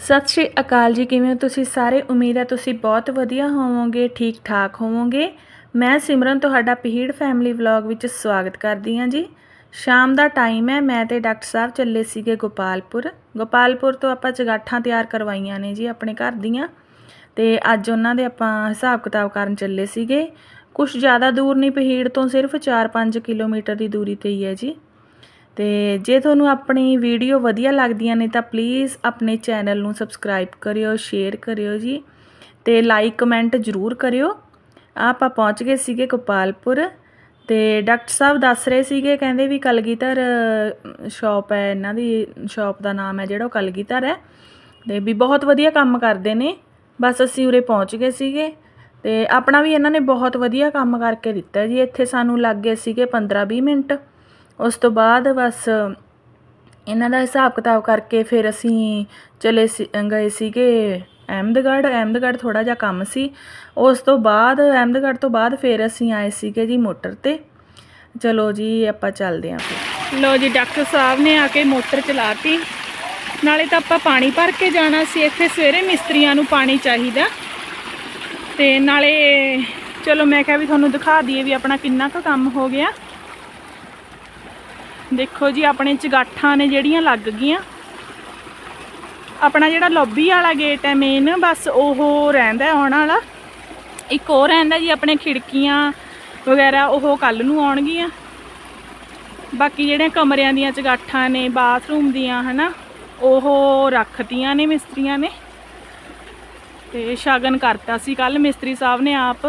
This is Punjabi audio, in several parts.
ਸਤਿ ਸ਼੍ਰੀ ਅਕਾਲ ਜੀ, ਕਿਵੇਂ ਹੋ ਤੁਸੀਂ ਸਾਰੇ? ਉਮੀਦ ਹੈ ਤੁਸੀਂ ਬਹੁਤ ਵਧੀਆ ਹੋਵੋਗੇ ਠੀਕ ਠਾਕ ਹੋਵੋਗੇ। ਮੈਂ ਸਿਮਰਨ, ਤੁਹਾਡਾ ਪਹੀੜ ਫੈਮਿਲੀ ਵਲੌਗ ਵਿੱਚ ਸਵਾਗਤ ਕਰਦੀ ਹਾਂ ਜੀ। ਸ਼ਾਮ ਦਾ ਟਾਈਮ ਹੈ, ਮੈਂ ਤੇ ਡਾਕਟਰ ਸਾਹਿਬ ਚੱਲੇ ਸੀਗੇ ਗੋਪਾਲਪੁਰ। ਗੋਪਾਲਪੁਰ ਤੋਂ ਆਪਾਂ ਚਗਾਠਾਂ ਤਿਆਰ ਕਰਵਾਈਆਂ ਨੇ ਜੀ ਆਪਣੇ ਘਰ ਦੀਆਂ। ਤੇ ਅੱਜ ਉਹਨਾਂ ਦੇ ਆਪਾਂ ਹਿਸਾਬ ਕਿਤਾਬ ਕਰਨ ਚੱਲੇ ਸੀਗੇ। ਕੁਝ ਜ਼ਿਆਦਾ ਦੂਰ ਨਹੀਂ, ਪਹੀੜ ਤੋਂ ਸਿਰਫ 4-5 ਕਿਲੋਮੀਟਰ ਦੀ ਦੂਰੀ ਤੇ ਹੀ ਹੈ ਜੀ। ਤੇ ਜੇ ਤੁਹਾਨੂੰ ਆਪਣੀ ਵੀਡੀਓ ਵਧੀਆ ਲੱਗਦੀਆਂ ਨੇ ਤਾਂ ਪਲੀਜ਼ ਆਪਣੇ ਚੈਨਲ ਨੂੰ ਸਬਸਕ੍ਰਾਈਬ ਕਰਿਓ ਸ਼ੇਅਰ ਕਰਿਓ ਜੀ ਤੇ ਲਾਈਕ ਕਮੈਂਟ ਜ਼ਰੂਰ ਕਰਿਓ। ਆਪਾਂ ਪਹੁੰਚ ਗਏ ਸੀਗੇ ਗੋਪਾਲਪੁਰ ਤੇ ਡਾਕਟਰ ਸਾਹਿਬ ਦੱਸ ਰਹੇ ਸੀਗੇ, ਕਹਿੰਦੇ ਵੀ ਕਲਗੀਧਰ ਸ਼ਾਪ ਹੈ, ਇਹਨਾਂ ਦੀ ਸ਼ਾਪ ਦਾ ਨਾਮ ਹੈ ਜਿਹੜਾ, ਉਹ ਕਲਗੀਧਰ ਹੈ ਤੇ ਵੀ ਬਹੁਤ ਵਧੀਆ ਕੰਮ ਕਰਦੇ ਨੇ। ਬਸ ਅਸੀਂ ਉਰੇ ਪਹੁੰਚ ਗਏ ਸੀਗੇ ਤੇ ਆਪਣਾ ਵੀ ਇਹਨਾਂ ਨੇ ਬਹੁਤ ਵਧੀਆ ਕੰਮ ਕਰਕੇ ਦਿੱਤਾ ਜੀ। ਇੱਥੇ ਸਾਨੂੰ ਲੱਗ ਗਏ ਸੀਗੇ 15-20 ਮਿੰਟ। ਉਸ ਤੋਂ ਬਾਅਦ ਬਸ ਇਹਨਾਂ ਦਾ ਹਿਸਾਬ ਕਿਤਾਬ ਕਰਕੇ ਫਿਰ ਅਸੀਂ ਚਲੇ ਸੀ, ਗਏ ਸੀਗੇ ਅਹਿਮਦਗੜ੍ਹ। ਅਹਿਮਦਗੜ੍ਹ ਥੋੜ੍ਹਾ ਜਿਹਾ ਕੰਮ ਸੀ। ਉਸ ਤੋਂ ਬਾਅਦ, ਅਹਿਮਦਗੜ੍ਹ ਤੋਂ ਬਾਅਦ ਫਿਰ ਅਸੀਂ ਆਏ ਸੀਗੇ ਜੀ ਮੋਟਰ ਤੇ। ਚਲੋ ਜੀ, ਆਪਾਂ ਚੱਲਦੇ ਆਂ ਫਿਰ। ਲੋ ਜੀ, ਡਾਕਟਰ ਸਾਹਿਬ ਨੇ ਆ ਕੇ ਮੋਟਰ ਚਲਾਤੀ। ਨਾਲੇ ਤਾਂ ਆਪਾਂ ਪਾਣੀ ਭਰ ਕੇ ਜਾਣਾ ਸੀ। ਇੱਥੇ ਸਵੇਰੇ ਮਿਸਤਰੀਆਂ ਨੂੰ ਪਾਣੀ ਚਾਹੀਦਾ। ਤੇ ਨਾਲੇ ਚਲੋ ਮੈਂ ਕਿਹਾ ਵੀ ਤੁਹਾਨੂੰ ਦਿਖਾ ਦਈਏ ਵੀ ਆਪਣਾ ਕਿੰਨਾ ਕੁ ਕੰਮ ਹੋ ਗਿਆ। ਦੇਖੋ ਜੀ, ਆਪਣੇ ਚਗਾਠਾਂ ਨੇ ਜਿਹੜੀਆਂ ਲੱਗ ਗਈਆਂ। ਆਪਣਾ ਜਿਹੜਾ ਲੌਬੀ ਵਾਲਾ ਗੇਟ ਹੈ ਮੇਨ ਬਸ ਉਹ ਰਹਿੰਦਾ ਆਉਣ ਵਾਲਾ। ਇੱਕ ਹੋਰ ਰਹਿੰਦਾ ਜੀ, ਆਪਣੇ ਖਿੜਕੀਆਂ ਵਗੈਰਾ ਉਹ ਕੱਲ ਨੂੰ ਆਉਣਗੀਆਂ। ਬਾਕੀ ਜਿਹੜੇ ਕਮਰਿਆਂ ਦੀਆਂ ਚਗਾਠਾਂ ਨੇ ਬਾਥਰੂਮ ਦੀਆਂ, ਹਨਾ, ਉਹ ਰੱਖਤੀਆਂ ਨੇ ਮਿਸਤਰੀਆਂ ਨੇ। ਤੇ ਸ਼ਗਨ ਕਰਤਾ ਸੀ ਕੱਲ ਮਿਸਤਰੀ ਸਾਹਿਬ ਨੇ ਆਪ।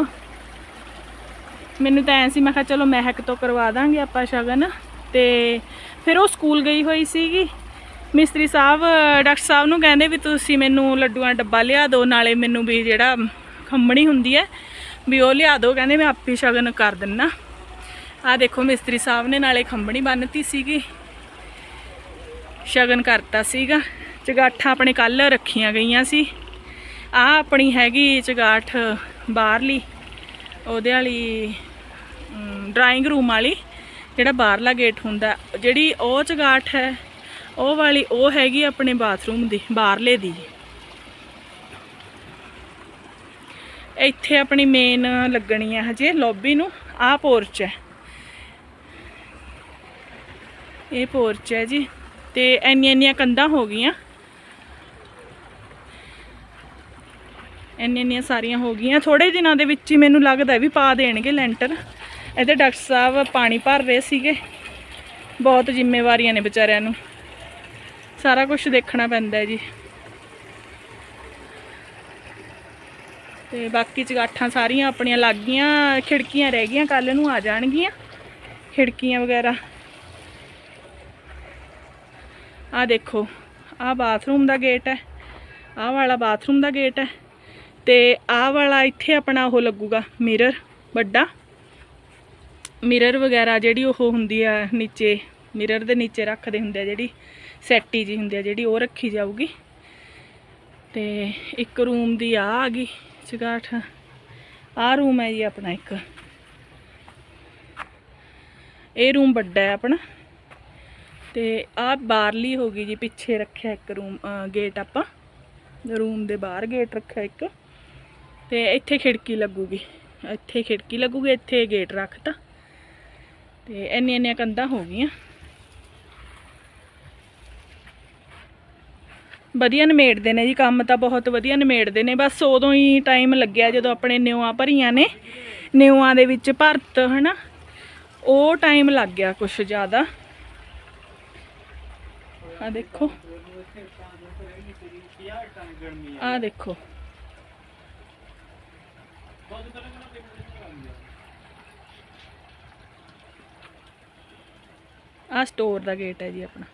ਮੈਨੂੰ ਤਾਂ ਐਂ ਸੀ, ਮੈਂ ਕਿਹਾ ਚਲੋ ਮਹਿਕ ਤੋਂ ਕਰਵਾ ਦਾਂਗੇ ਆਪਾਂ ਸ਼ਗਨ। ਤੇ ਫਿਰ ਉਹ ਸਕੂਲ ਗਈ ਹੋਈ ਸੀਗੀ। ਮਿਸਤਰੀ ਸਾਹਿਬ, ਡਾਕਟਰ ਸਾਹਿਬ ਨੂੰ ਕਹਿੰਦੇ ਵੀ ਤੁਸੀਂ ਮੈਨੂੰ ਲੱਡੂਆਂ ਡੱਬਾ ਲਿਆ ਦਿਓ, ਨਾਲੇ ਮੈਨੂੰ ਵੀ ਜਿਹੜਾ ਖੰਮਣੀ ਹੁੰਦੀ ਹੈ, ਵੀ ਉਹ ਲਿਆ ਦਿਓ। ਕਹਿੰਦੇ ਮੈਂ ਆਪੇ ਸ਼ਗਨ ਕਰ ਦਿੰਨਾ। ਆ ਦੇਖੋ ਮਿਸਤਰੀ ਸਾਹਿਬ ਨੇ ਨਾਲੇ ਖੰਮਣੀ ਬੰਨਤੀ ਸੀਗੀ। ਸ਼ਗਨ ਕਰਤਾ ਸੀਗਾ। ਚਗਾਠਾਂ ਆਪਣੇ ਕੱਲ ਰੱਖੀਆਂ ਗਈਆਂ ਸੀ। ਆ ਆਪਣੀ ਹੈਗੀ ਚਗਾਠ ਬਾਹਰਲੀ, ਉਹਦੇ ਵਾਲੀ ਡਰਾਇੰਗ ਰੂਮ ਵਾਲੀ। ਜਿਹੜਾ ਬਾਹਰਲਾ ਗੇਟ ਹੁੰਦਾ, ਜਿਹੜੀ ਉਹ ਚਗਾਠ ਹੈ, ਉਹ ਵਾਲੀ ਉਹ ਹੈਗੀ ਆਪਣੇ ਬਾਥਰੂਮ ਦੀ, ਬਾਹਰਲੇ ਦੀ। ਇੱਥੇ ਆਪਣੀ ਮੇਨ ਲੱਗਣੀ ਹੈ ਹਜੇ ਲੌਬੀ ਨੂੰ, ਆਹ ਪੋਰਚ ਹੈ। ਇਹ ਪੋਰਚ ਹੈ ਜੀ, ਤੇ ਇੰਨੀਆਂ ਇੰਨੀਆਂ ਕੰਧਾਂ ਹੋ ਗਈਆਂ। ਇੰਨੀਆਂ ਇੰਨੀਆਂ ਸਾਰੀਆਂ ਹੋ ਗਈਆਂ। ਥੋੜੇ ਦਿਨਾਂ ਦੇ ਵਿੱਚ ਹੀ ਮੈਨੂੰ ਲੱਗਦਾ ਵੀ ਪਾ ਦੇਣਗੇ ਲੈਂਟਰ ਇਹਦੇ ਡਾਕਟਰ ਸਾਹਿਬ ਪਾਣੀ ਭਰ ਰਹੇ ਸੀਗੇ। ਬਹੁਤ ਜ਼ਿੰਮੇਵਾਰੀਆਂ ਨੇ ਵਿਚਾਰਿਆਂ ਨੂੰ। ਸਾਰਾ ਕੁਝ ਦੇਖਣਾ ਪੈਂਦਾ ਹੈ ਜੀ। ਤੇ ਬਾਕੀ ਚਗਾਠਾਂ ਸਾਰੀਆਂ ਆਪਣੀਆਂ ਲੱਗ ਗਈਆਂ, ਖਿੜਕੀਆਂ ਰਹਿ ਗਈਆਂ ਕੱਲ ਨੂੰ ਆ ਜਾਣਗੀਆਂ। ਖਿੜਕੀਆਂ ਵਗੈਰਾ। ਆ ਦੇਖੋ ਆ ਬਾਥਰੂਮ ਦਾ ਗੇਟ ਹੈ। ਆਹ ਵਾਲਾ ਬਾਥਰੂਮ ਦਾ ਗੇਟ ਹੈ। ਤੇ ਆਹ ਵਾਲਾ ਇੱਥੇ ਆਪਣਾ ਉਹ ਲੱਗੂਗਾ, ਮਿਰਰ ਵੱਡਾ। ਮਿਰਰ ਵਗੈਰਾ ਜਿਹੜੀ ਉਹ ਹੁੰਦੀ ਆ ਨੀਚੇ ਮਿਰਰ ਦੇ ਨੀਚੇ ਰੱਖਦੇ ਹੁੰਦੇ ਆ ਜਿਹੜੀ ਸੈਟੀ ਜੀ ਹੁੰਦੀ ਆ ਜਿਹੜੀ, ਉਹ ਰੱਖੀ ਜਾਊਗੀ। ਤੇ ਇੱਕ ਰੂਮ ਦੀ ਆ ਆ ਗਈ ਚਗਾਠ ਆ ਰੂਮ ਹੈ ਜੀ ਆਪਣਾ ਇੱਕ। ਇਹ ਰੂਮ ਵੱਡਾ ਹੈ ਆਪਣਾ। ਤੇ ਆ ਬਾਹਰਲੀ ਹੋ ਗਈ ਜੀ, ਪਿੱਛੇ ਰੱਖਿਆ ਇੱਕ ਰੂਮ ਗੇਟ ਆਪਾਂ। ਰੂਮ ਦੇ ਬਾਹਰ ਗੇਟ ਰੱਖਿਆ ਇੱਕ। ਤੇ ਇੱਥੇ ਖਿੜਕੀ ਲੱਗੂਗੀ। ਇੱਥੇ ਖਿੜਕੀ ਲੱਗੂਗੀ, ਇੱਥੇ ਗੇਟ ਰੱਖਤਾ। ਤੇ ਇੰਨੀਆਂ ਇੰਨੀਆਂ ਕੰਧਾਂ ਹੋ ਗਈਆਂ। ਵਧੀਆ ਨਿਮੇੜਦੇ ਨੇ ਜੀ, ਕੰਮ ਤਾਂ ਬਹੁਤ ਵਧੀਆ ਨਿਮੇੜਦੇ ਨੇ। ਬਸ ਉਦੋਂ ਹੀ ਟਾਈਮ ਲੱਗਿਆ ਜਦੋਂ ਆਪਣੇ ਨਿਉਆਂ ਭਰੀਆਂ ਨੇ। ਨਿਉਆਂ ਦੇ ਵਿੱਚ ਭਰਤ, ਹਨਾ? ਉਹ ਟਾਈਮ ਲੱਗ ਗਿਆ ਕੁਝ ਜ਼ਿਆਦਾ। ਆ ਦੇਖੋ। ਆ ਦੇਖੋ। ਆ ਸਟੋਰ ਦਾ ਗੇਟ ਹੈ ਜੀ ਆਪਣਾ।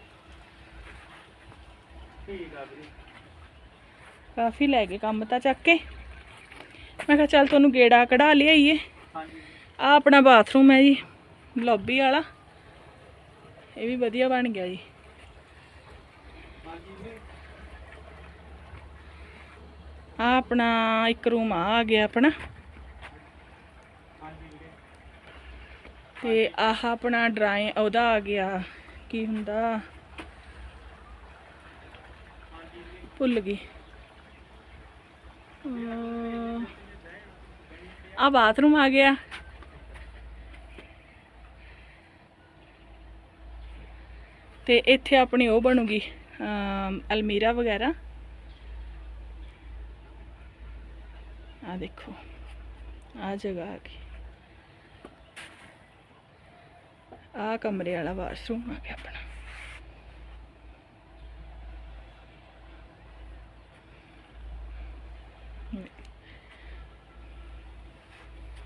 ਕਾਫੀ ਲੈ ਗਏ ਕੰਮ ਤਾਂ ਚੱਕ ਕੇ। ਮੈਂ ਕਿਹਾ ਚੱਲ ਤੁਹਾਨੂੰ ਗੇੜਾ ਕਢਾ ਲਿਆਈਏ। ਆ ਆਪਣਾ ਬਾਥਰੂਮ ਹੈ ਜੀ ਲੌਬੀ ਵਾਲਾ। ਇਹ ਵੀ ਵਧੀਆ ਬਣ ਗਿਆ ਜੀ। ਆ ਆਪਣਾ ਇੱਕ ਰੂਮ ਆ ਆ ਗਿਆ ਆਪਣਾ। ਤੇ ਆਹ ਆਪਣਾ ਡਰਾਈ ਉਹਦਾ ਆ ਗਿਆ। ਕੀ ਹੁੰਦਾ? ਭੁੱਲ ਗਈ। ਆ ਬਾਥਰੂਮ ਆ ਗਿਆ। ਤੇ ਇੱਥੇ ਆਪਣੀ ਉਹ ਬਣੂਗੀ ਅਲਮੀਰਾ ਵਗੈਰਾ। ਆ ਦੇਖੋ ਆ ਜਗ੍ਹਾ ਆ ਗਈ। ਆ ਕਮਰੇ ਵਾਲਾ ਵਾਸ਼ਰੂਮ ਆ ਗਿਆ ਆਪਣਾ।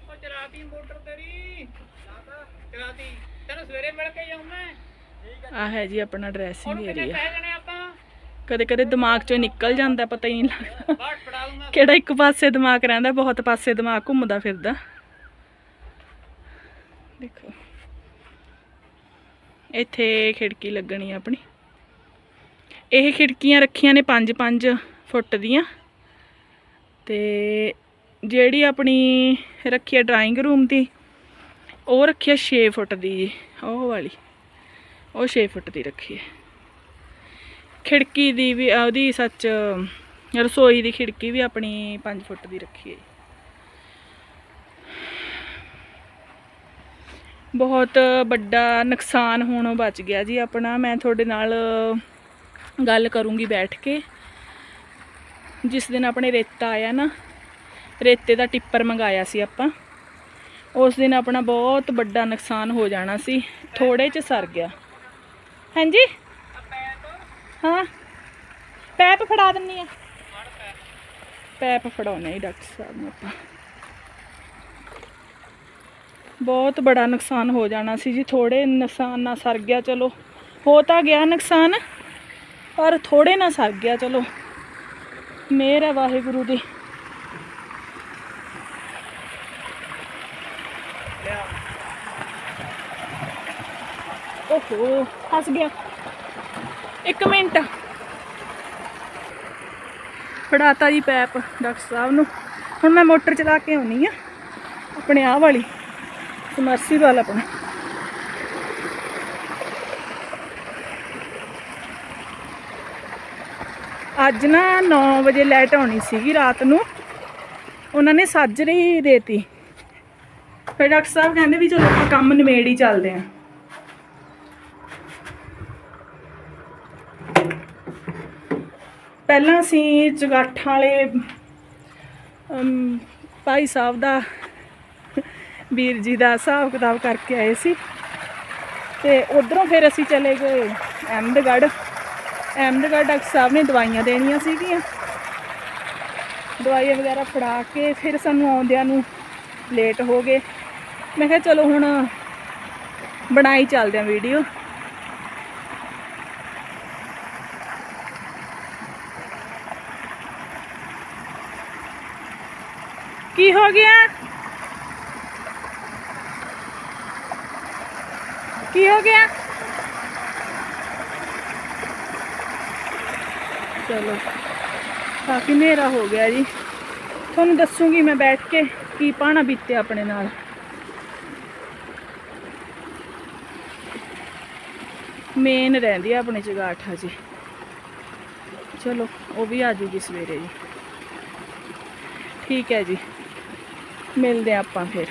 ਉਹ ਚਲਾਤੀ ਮੋਟਰ ਤੇਰੀ। ਲਾਤਾ ਚਲਾਤੀ। ਤੈਨੂੰ ਸਵੇਰੇ ਮਿਲ ਕੇ ਜਾਉਂ ਮੈਂ। ਆ। ਹੈ ਜੀ ਆਪਣਾ ਡਰੈਸਿੰਗ ਏਰੀਆ ਕਦੇ ਕਦੇ ਦਿਮਾਗ ਚੋਂ ਨਿਕਲ ਜਾਂਦਾ ਪਤਾ ਹੀ ਨਹੀਂ ਲੱਗਦਾ। ਬਾਹਰ ਫੜਾ ਦੂੰਗਾ। ਕਿਹੜਾ ਇੱਕ ਪਾਸੇ ਦਿਮਾਗ ਰਹਿੰਦਾ ਬਹੁਤ ਪਾਸੇ ਦਿਮਾਗ ਘੁੰਮਦਾ ਫਿਰਦਾ। ਦੇਖੋ। ਇੱਥੇ ਖਿੜਕੀ ਲੱਗਣੀ ਆਪਣੀ। ਇਹ ਖਿੜਕੀਆਂ ਰੱਖੀਆਂ ਨੇ 5-5 ਫੁੱਟ ਦੀਆਂ। ਤੇ ਜਿਹੜੀ ਆਪਣੀ ਰੱਖੀ ਹੈ ਡਰਾਇੰਗ ਰੂਮ ਦੀ, ਉਹ ਰੱਖੀ ਆ 6 ਫੁੱਟ ਦੀ ਜੀ, ਉਹ ਵਾਲੀ। ਉਹ 6 ਫੁੱਟ ਦੀ ਰੱਖੀ ਹੈ ਖਿੜਕੀ ਦੀ ਵੀ ਉਹਦੀ ਸੱਚ ਰਸੋਈ ਦੀ ਖਿੜਕੀ ਵੀ ਆਪਣੀ 5 ਫੁੱਟ ਦੀ ਰੱਖੀ ਹੈ ਬਹੁਤ ਵੱਡਾ ਨੁਕਸਾਨ ਹੋਣੋਂ ਬਚ ਗਿਆ ਜੀ ਆਪਣਾ। ਮੈਂ ਤੁਹਾਡੇ ਨਾਲ ਗੱਲ ਕਰੂੰਗੀ ਬੈਠ ਕੇ। ਜਿਸ ਦਿਨ ਆਪਣੇ ਰੇਤਾ ਆਇਆ ਨਾ, ਰੇਤੇ ਦਾ ਟਿੱਪਰ ਮੰਗਾਇਆ ਸੀ ਆਪਾਂ। ਉਸ ਦਿਨ ਆਪਣਾ ਬਹੁਤ ਵੱਡਾ ਨੁਕਸਾਨ ਹੋ ਜਾਣਾ ਸੀ ਥੋੜੇ ਚ ਸਰ ਗਿਆ। ਹਾਂਜੀ? ਹਾਂ। ਪੈਪ ਫੜਾ ਦਿੰਨੀ ਆ। ਪੈਪ ਫੜਾਉਣਾ ਹੀ ਡਾਕਟਰ ਸਾਹਿਬ ਨੂੰ ਆਪਾਂ। ਬਹੁਤ ਬੜਾ ਨੁਕਸਾਨ ਹੋ ਜਾਣਾ ਸੀ ਜੀ ਥੋੜੇ ਨੁਕਸਾਨ ਨਾ ਸਰ ਗਿਆ, ਚਲੋ। ਹੋ ਤਾਂ ਗਿਆ ਨੁਕਸਾਨ, ਪਰ ਥੋੜੇ ਨਾ ਸਰ ਗਿਆ, ਚਲੋ। ਮਿਹਰ ਹੈ ਵਾਹਿਗੁਰੂ ਦੀ। ਓਹੋ, ਫਸ ਗਿਆ। ਇੱਕ ਮਿੰਟ। ਫੜਾਤਾ ਜੀ ਪੈਪ ਡਾਕਟਰ ਸਾਹਿਬ ਨੂੰ। ਹੁਣ ਮੈਂ ਮੋਟਰ ਚਲਾ ਕੇ ਆਉਣੀ ਆ, ਆਪਣੇ ਆਹ ਵਾਲੀ। ਸਮਰਸੀਬਲ ਆਪਣਾ ਅੱਜ ਨਾ 9 ਵਜੇ ਲਾਈਟ ਆਉਣੀ ਸੀਗੀ ਰਾਤ ਨੂੰ। ਉਹਨਾਂ ਨੇ ਸਾਜਰੀ ਦੇਤੀ। ਫਿਰ ਡਾਕਟਰ ਸਾਹਿਬ ਕਹਿੰਦੇ ਵੀ ਚਲੋ ਆਪਾਂ ਕੰਮ ਨਿਮੇੜ ਹੀ ਚੱਲਦੇ ਆਂ ਪਹਿਲਾਂ ਅਸੀਂ ਜਗਾਠਾਂ ਵਾਲੇ ਭਾਈ ਸਾਹਿਬ ਦਾ ਵੀਰ ਜੀ ਦਾ ਹਿਸਾਬ ਕਿਤਾਬ ਕਰਕੇ ਆਏ ਸੀ। ਤੇ ਉਧਰੋਂ ਫਿਰ ਅਸੀਂ ਚਲੇ ਗਏ ਅਹਿਮਦਗੜ੍ਹ। ਅਹਿਮਦਗੜ੍ਹ ਡਾਕਟਰ ਸਾਹਿਬ ਨੇ ਦਵਾਈਆਂ ਦੇਣੀਆਂ ਸੀਗੀਆਂ। ਦਵਾਈਆਂ ਵਗੈਰਾ ਫੜਾ ਕੇ ਫਿਰ ਸਾਨੂੰ ਆਉਂਦਿਆਂ ਨੂੰ ਲੇਟ ਹੋ ਗਏ। ਮੈਂ ਕਿਹਾ ਚਲੋ ਹੁਣ ਬਣਾਈ ਚੱਲਦੇ ਆ ਵੀਡੀਓ ਕੀ ਹੋ ਗਿਆ? ਕੀ ਹੋ ਗਿਆ? ਚਲੋ, ਕਾਫੀ ਹਨੇਰਾ ਹੋ ਗਿਆ ਜੀ। ਤੁਹਾਨੂੰ ਦੱਸੂਗੀ ਮੈਂ ਬੈਠ ਕੇ ਕੀ ਪਾਣਾ ਬੀਤਿਆ ਆਪਣੇ ਨਾਲ। ਮੇਨ ਰਹਿੰਦੀ ਆ ਆਪਣੇ ਜਗਾਠਾ ਜੀ। ਚਲੋ, ਉਹ ਵੀ ਆ ਜੂਗੀ ਸਵੇਰੇ ਜੀ। ਠੀਕ ਹੈ ਜੀ। ਮਿਲਦੇ ਹਾਂ ਆਪਾਂ ਫਿਰ।